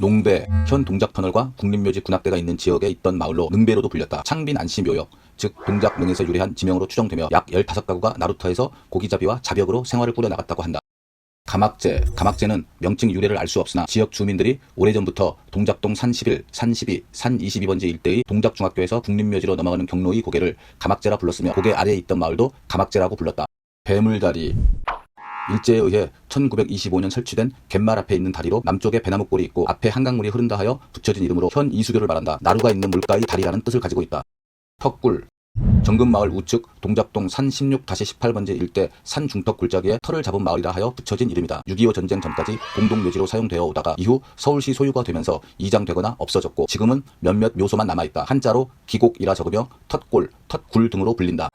농배, 현 동작터널과 국립묘지 군악대가 있는 지역에 있던 마을로 능배로도 불렸다. 창빈 안시묘역, 즉 동작능에서 유래한 지명으로 추정되며 약 15가구가 나루터에서 고기잡이와 자벽으로 생활을 꾸려나갔다고 한다. 가막제, 가막제는 명칭 유래를 알 수 없으나 지역 주민들이 오래전부터 동작동 산 11, 산 12, 산 22번지 일대의 동작중학교에서 국립묘지로 넘어가는 경로의 고개를 가막제라 불렀으며 고개 아래에 있던 마을도 가막제라고 불렀다. 배물다리 일제에 의해 1925년 설치된 갯말 앞에 있는 다리로 남쪽에 배나무골이 있고 앞에 한강물이 흐른다 하여 붙여진 이름으로 현 이수교를 말한다. 나루가 있는 물가의 다리라는 뜻을 가지고 있다. 턱굴 정금마을 우측 동작동 산 16-18번지 일대 산 중턱 굴자기에 털을 잡은 마을이라 하여 붙여진 이름이다. 6.25 전쟁 전까지 공동묘지로 사용되어 오다가 이후 서울시 소유가 되면서 이장되거나 없어졌고 지금은 몇몇 묘소만 남아있다. 한자로 기곡이라 적으며 텄골, 텄굴 등으로 불린다.